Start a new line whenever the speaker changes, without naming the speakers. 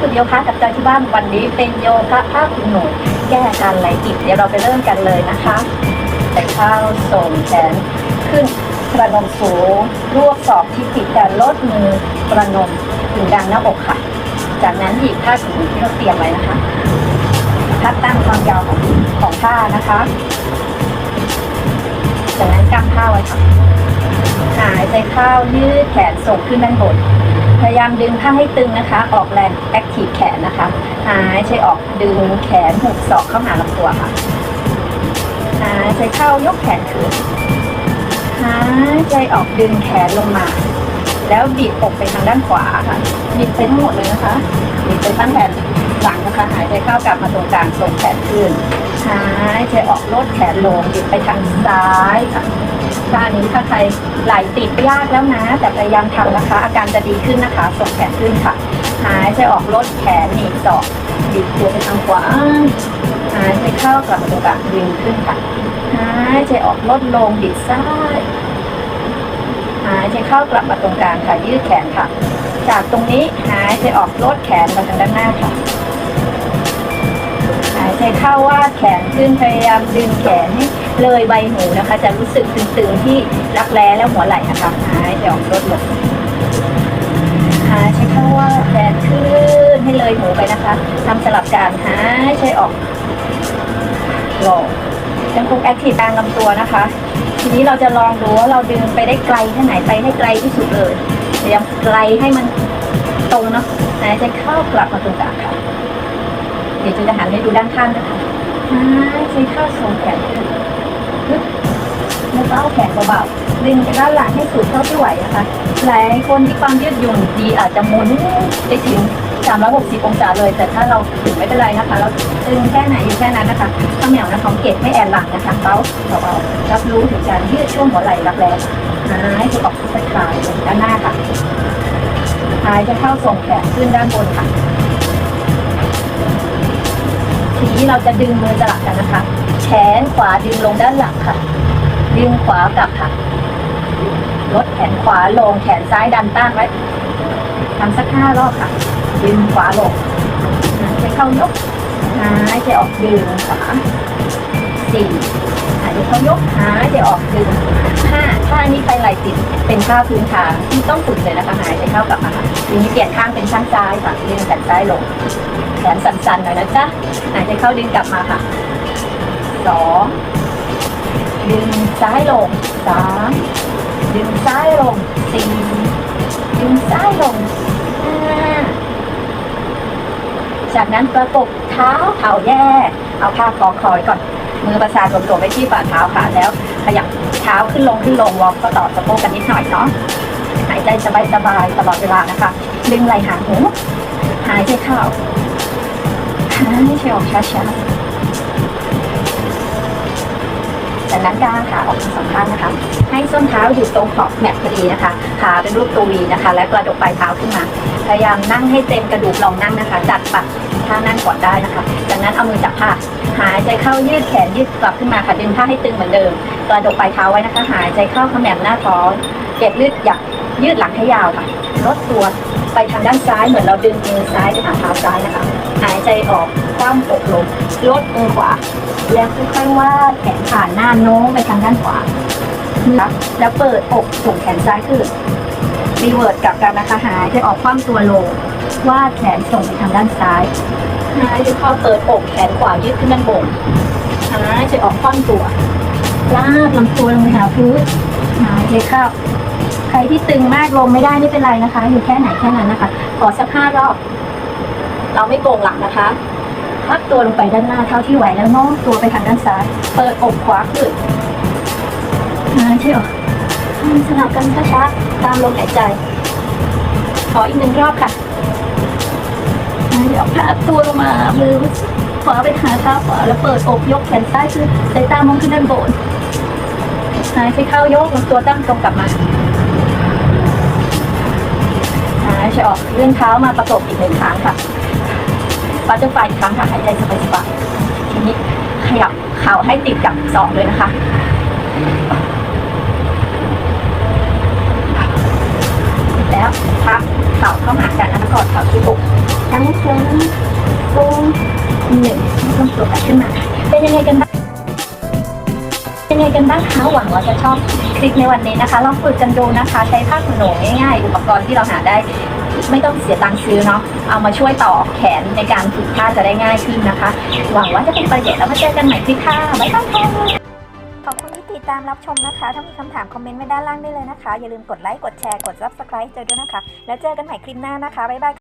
ฝึกโยคะกับใจที่บ้านวันนี้เป็นโยคะผ้าคลุมหนูแก้อาการไหลติดเดี๋ยวเราไปเริ่มกันเลยนะคะใส่ข้าวส่งแขนขึ้นประนมสูงรวบศอกที่ติดกันลดมือประนมถึงดังหน้าอกค่ะ จากนั้นหยิบผ้าคลุมหนูที่เราเตรียมไว้นะคะพัดตั้งความยาวของของผ้านะคะ จากนั้นกำผ้าไว้ค่ะหายใจเข้ายืดแขนส่งขึ้นด้านบน พยายามดึงผ้าให้ตึงนะคะ ออกแรงแอคทีฟแขนนะคะหายใจออกดึงแขนหุบศอกเข้าหาลำตัวค่ะหายใจเข้ายกแขนขึ้นหายใจออกดึงแขนลงมา แล้วบีบอกไปทางด้านขวาค่ะบิดไปทั้งหมดเลยนะคะบิดไปทั้งแขนหลังนะคะหายใจเข้ากลับมาตรงกลางส่งแขนขึ้นหายใจออกลดแขนลงบิดไปทางซ้ายค่ะ ท่านี้ถ้าใครไหลติดยากแล้วนะ แต่พยายามทำนะคะ อาการจะดีขึ้นนะคะส่งแขนขึ้นค่ะ หายใจออกลดแขนหนีบศอกบิดตัวไปทางขวาหายใจเข้ากลับมาตรงกลางดึงขึ้นค่ะหายใจออกลดลงบิดซ้ายหายใจเข้ากลับมาตรงกลางค่ะยืดแขนค่ะ จากตรงนี้หายใจออกลดแขนมาทางด้านหน้าค่ะหายใจเข้าวาดแขนขึ้นพยายามดึงแขนให้ เลยใบหูนะคะ จะรู้สึกตึงๆที่รักแร้และหัวไหล่นะคะหายใจออกลดลงหายใจเข้าวาแขนขึ้นให้เลยหูไปนะคะทำสลับกันหายใจออกลงยังคงแอคทีฟกลางลำตัวนะคะ ทีนี้เราจะลองดูว่าเราดึงไปได้ไกลแค่ไหนไปให้ไกลที่สุดเลยพยายามไกลให้มันตรงเนาะหายใจเข้ากลับมาตรงกลางค่ะ เดี๋ยวจูจะหันให้ดูด้านข้างนะคะหายใจเข้าส่งแขนขึ้น เอาแขนเบาๆดึงจากด้านหลังให้สุดเท่าที่ไหวนะคะหลายคนที่ความยืดหยุ่นดีอาจจะหมุนได้ถึง360 องศาเลย แต่ถ้าเราถึงไม่เป็นไรนะคะ เราตึงแค่ไหนอยู่แค่นั้นนะคะข้าแมวนะของเกตไม่แอนหลังนะคะเขาเบาๆรับรู้ถึงการยืดช่วงหัวไหล่รักแร้หายใจออกสคลายลด้านหน้าค่ะหายใจเข้าส่งแขนขึ้นด้านบนค่ะ ทีนี้เราจะดึงมือสลับกันนะคะ แขนขวาดึงลงด้านหลังค่ะ ดึงขวากลับค่ะลดแขนขวาลงแขนซ้ายดันต้านไว้ทำสักห้ารอบค่ะดึงขวาลงหายใจเข้ายกหายใจออกดึงขวาสี่หายใจเข้ายกหายใจออกดึงห้าท่านี้ใครไหลติดเป็นท่าพื้นฐานที่ต้องฝึกเลยนะคะหายใจเข้ากลับมาค่ะทีนี้เปลี่ยนข้างเป็นข้างซ้ายค่ะดึงแขนซ้ายลงแขนสั่นๆหน่อยนะจ๊ะหายใจเข้าดึงกลับมาค่ะสอง ดึงซ้ายลงสามดึงซ้ายลงสี่ดึงซ้ายลงห้าจากนั้นประกบเท้าเท้าแยกเอาผ้าคอคอยก่อนมือประสานรวมๆไปที่ฝ่าเท้าค่ะแล้ว ขยับเท้าขึ้นลงขึ้นลงวอร์มก็ต่อสะโพกกันนิดหน่อยเนาะหายใจสบายๆตลอดเวลานะคะดึงไหล่หางหูหายใจเข้าหายใจออกช้าๆ จากนั้นก้างขาออกทั้งสองข้างนะคะ ให้ส้นเท้าอยู่ตรงขอบแมตพอดีนะคะขาเป็นรูปตัววีนะคะ และกระดกปลายเท้าขึ้นมา พยายามนั่งให้เต็มกระดูกลองนั่งนะคะ จัดปักท่านั่งก่อนได้นะคะ จากนั้นเอามือจับผ้าหายใจเข้ายืดแขนยืดกลับขึ้นมาค่ะดึงผ้าให้ตึงเหมือนเดิม กระดกปลายเท้าไว้นะคะ หายใจเข้าขมแหนมหน้าท้องเก็บยืดหยักยืดหลังให้ยาวค่ะลดตัวไปทางด้านซ้ายเหมือนเราดึงมือซ้ายไปหาเท้าซ้ายนะคะ หายใจออก คว่ำอกลงลดมือขวา แล้วค่อยๆวาดแขนผ่านหน้าโน้มไปทางด้านขวานะคะแล้วเปิดอกส่งแขนซ้ายขึ้นรีเวิร์ดกลับกันนะคะหายใจออกคว่ำตัวลงวาดแขนส่งไปทางด้านซ้ายหายใจเข้าเปิดอกแขนขวายืดขึ้นด้านบนหายใจออกคว่ำตัวลากลำตัวลงไปหาพื้นหายใจเข้าใครที่ตึงมากลงไม่ได้ไม่เป็นไรนะคะ อยู่แค่ไหนแค่นั้นนะคะ ขอสักห้ารอบ เราไม่โกงหลังนะคะ พักตัวลงไปด้านหน้าเท่าที่ไหวแล้วโน้มตัวไปทางด้านซ้าย เปิดอกขวาขึ้นหายใจออกสลับกันช้าๆตามลมหายใจ ขออีกหนึ่งรอบค่ะหายใจออกพักตัวลงมามือขวาไปหาเท้าขวาแล้วเปิดอกยกแขนซ้ายขึ้นสายตามองขึ้นด้านบนหายใจเข้ายกลำตัวตั้งตรงกลับมาหายใจออกเลื่อนเท้ามาประกบอีกหนึ่งครั้งค่ะ ปัจจุบันอีกครั้งค่ะหายใจสบายๆทีนี้ขยับเข่าให้ติดกับศอกเลยนะคะแล้วพับเข่าเข้าหากันนะคะกอดเข่าที่อกงฟุ้งฟุ้งหนึ่งต้องตัวกันขึ้นมา เป็นยังไงกันบ้างเป็นยังไงกันบ้างคะหวังว่าจะชอบคลิปในวันนี้นะคะลองฝึกกันดูนะคะ ใช้ผ้าขนหนูง่ายๆ อุปกรณ์ที่เราหาได้ ไม่ต้องเสียตังค์ซื้อเนาะเอามาช่วยต่อแขนในการฝึกท่าจะได้ง่ายขึ้นนะคะ หวังว่าจะเป็นประโยชน์แล้วมาเจอกันใหม่คลิปค่ะบ๊ายบายค่ะขอบคุณที่ติดตามรับชมนะคะ ถ้ามีคำถามคอมเมนต์ไว้ด้านล่างได้เลยนะคะ อย่าลืมกดไลค์กดแชร์กด subscribe เจอด้วยนะคะ แล้วเจอกันใหม่คลิปหน้านะคะบ๊ายบาย